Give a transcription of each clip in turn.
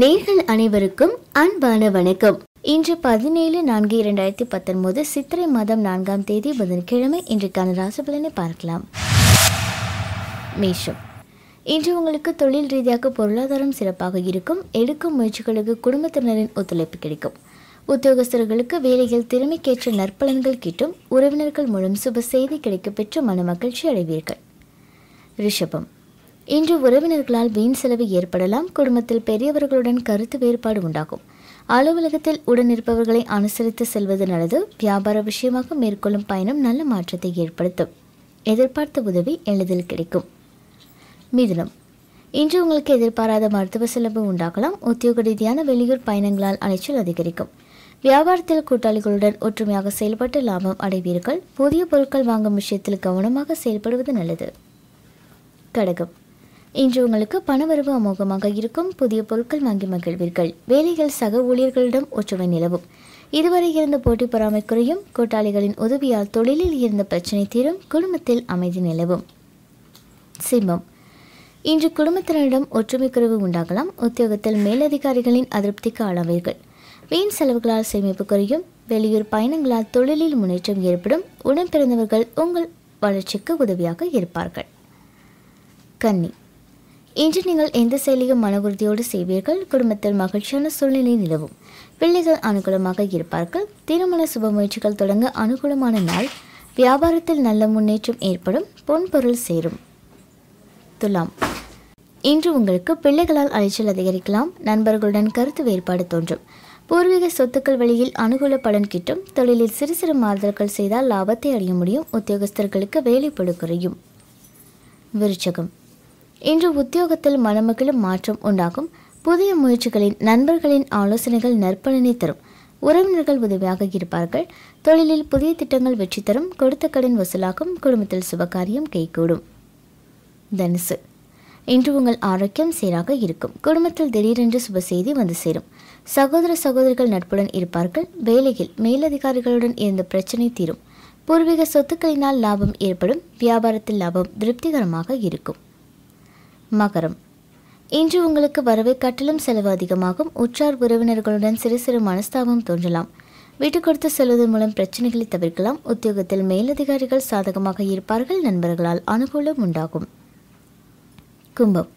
நேர்கள் அனைவருக்கும் அன்பான வணக்கம். இன்று பதினேழு நான்கு இரண்டாயிரத்தி பத்தொன்பது சித்திரை மாதம் நான்காம் தேதி புதன்கிழமை இன்றைக்கான ராசிபலனை பார்க்கலாம். மேஷம். இன்று உங்களுக்கு தொழில் ரீதியாக பொருளாதாரம் சிறப்பாக இருக்கும். எடுக்கும் முயற்சிகளுக்கு குடும்பத்தினரின் ஒத்துழைப்பு கிடைக்கும். உத்தியோகஸ்தர்களுக்கு வேலையில் திறமைக்கேற்ற நற்பலன்கள் கிட்டும். உறவினர்கள் மூலம் சுப செய்தி கிடைக்கப்பெற்று மன மகிழ்ச்சி அடைவீர்கள். ரிஷபம். இன்று உறவினர்களால் வீண் செலவு ஏற்படலாம். குடும்பத்தில் பெரியவர்களுடன் கருத்து வேறுபாடு உண்டாகும். அலுவலகத்தில் உடனிருப்பவர்களை அனுசரித்து செல்வது நல்லது. வியாபார விஷயமாக மேற்கொள்ளும் பயணம் நல்ல மாற்றத்தை ஏற்படுத்தும். எதிர்பார்த்த உதவி எளிதில் கிடைக்கும். மிதுனம். இன்று உங்களுக்கு எதிர்பாராத மருத்துவ செலவு உண்டாகலாம். உத்தியோக ரீதியான வெளியூர் பயணங்களால் அலைச்சல் அதிகரிக்கும். வியாபாரத்தில் கூட்டாளிகளுடன் ஒற்றுமையாக செயல்பட்டு லாபம் அடைவீர்கள். புதிய பொருட்கள் வாங்கும் விஷயத்தில் கவனமாக செயல்படுவது நல்லது. கடகம். இன்று உங்களுக்கு பணவரவு அமோகமாக இருக்கும் புதிய பொருட்கள் வாங்கி மகிழ்வீர்கள். வேலைகள் சக ஊழியர்களிடம் ஒற்றுமை நிலவும். இதுவரை இருந்த போட்டி பொறாமை குறையும் கூட்டாளிகளின் உதவியால் தொழிலில் இருந்த பிரச்சனை தீரும் குடும்பத்தில் அமைதி நிலவும். சிம்மம். இன்று குடும்பத்தினரிடம் ஒற்றுமை குறைவு உண்டாகலாம். உத்தியோகத்தில் மேலதிகாரிகளின் அதிருப்திக்கு ஆளாவீர்கள். வீண் செலவுகளால் சேமிப்பு குறையும். வெளியூர் பயணங்களால் தொழிலில் முன்னேற்றம் ஏற்படும். உடன் பிறந்தவர்கள் உங்கள் வளர்ச்சிக்கு உதவியாக இருப்பார்கள். கன்னி. இன்று நீங்கள் எந்த செயலையும் மன உறுதியோடு செய்வீர்கள்? குடும்பத்தில் மகிழ்ச்சியான சூழ்நிலை நிலவும். பிள்ளைகள் அனுகூலமாக இருப்பார்கள். திருமண சுப முயற்சிகள் தொடங்க அனுகூலமான நாள். வியாபாரத்தில் நல்ல முன்னேற்றம் ஏற்படும். பொன்பொருள் சேரும். துலாம். இன்று உங்களுக்கு பிள்ளைகளால் அலைச்சல் அதிகரிக்கலாம். நண்பர்களுடன் கருத்து வேறுபாடு தோன்றும். பூர்வீக சொத்துக்கள் வழியில் அனுகூல பலன் கிட்டும். தொழிலில் சிறு சிறு மாறுதல்கள் செய்தால் லாபத்தை அடைய முடியும். உத்தியோகஸ்தர்களுக்கு வேலைப்படு குறையும். விருச்சகம். இன்று உத்தியோகத்தில் மனமகிழும் மாற்றம் உண்டாகும். புதிய முயற்சிகளின் நண்பர்களின் ஆலோசனைகள் நற்பலனை தரும். உறவினர்கள் உதவியாக இருப்பார்கள். தொழிலில் புதிய திட்டங்கள் வெற்றி தரும். கொடுத்த கடன் வசூலாகும். குடும்பத்தில் சுபகாரியம் கைகூடும். தனுசு. இன்று உங்கள் ஆரோக்கியம் சீராக இருக்கும். குடும்பத்தில் திடீரென்று சுப செய்தி வந்து சேரும். சகோதர சகோதரிகள் நட்புடன் இருப்பார்கள். வேலையில் மேலதிகாரிகளுடன் இருந்த பிரச்சனை தீரும். பூர்வீக சொத்துக்களினால் லாபம் ஏற்படும். வியாபாரத்தில் லாபம் திருப்திகரமாக இருக்கும். மகரம். இன்று உங்களுக்கு வரவை கட்டிலும் செலவு அதிகமாகும். உற்றார் உறவினர்களுடன் சிறு சிறு மனஸ்தாபம் தோன்றலாம். வீட்டு கொடுத்து செல்வதன் மூலம் பிரச்சனைகளை தவிர்க்கலாம். உத்தியோகத்தில் மேலதிகாரிகள் சாதகமாக இருப்பார்கள். நண்பர்களால் அனுகூலம் உண்டாகும். கும்பம்.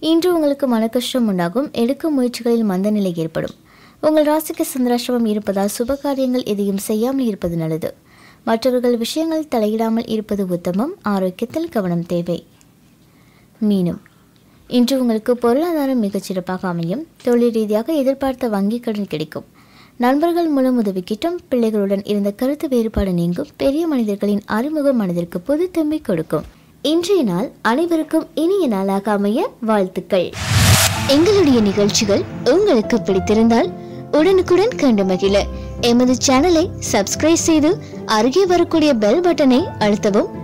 இன்று உங்களுக்கு மன கஷ்டம் உண்டாகும். எடுக்கும் முயற்சிகளில் மந்த நிலை ஏற்படும். உங்கள் ராசிக்கு சந்திராசிரமம் இருப்பதால் சுப காரியங்கள் எதையும் செய்யாமல் இருப்பது நல்லது. மற்றவர்கள் விஷயங்கள் தலையிடாமல் இருப்பது உத்தமம். ஆரோக்கியத்தில் கவனம் தேவை. மீனும். இன்று உங்களுக்கு பொருளாதாரம் மிகச்சிறப்பாக அமையும். தொழில் ரீதியாக எதிர்பார்த்த வங்கி கடன் கிடைக்கும். நண்பர்கள் மூலம் உதவி கிட்டும் பிள்ளைகளுடன் இருந்த கருத்து வேறுபாடு நீங்கும். பெரிய மனிதர்களின் அறிமுகம் மனதிற்கு புது தம்பி கொடுக்கும். இன்றைய நாள் அனைவருக்கும் இனிய நாளாக அமைய வாழ்த்துக்கள். எங்களுடைய நிகழ்ச்சிகள் உங்களுக்கு பிடித்திருந்தால் உடனுக்குடன் கண்டு மகிழ. எமது சேனலை சப்ஸ்கிரைப் செய்து அருகே வரக்கூடிய பெல் பட்டனை அழுத்தவும்.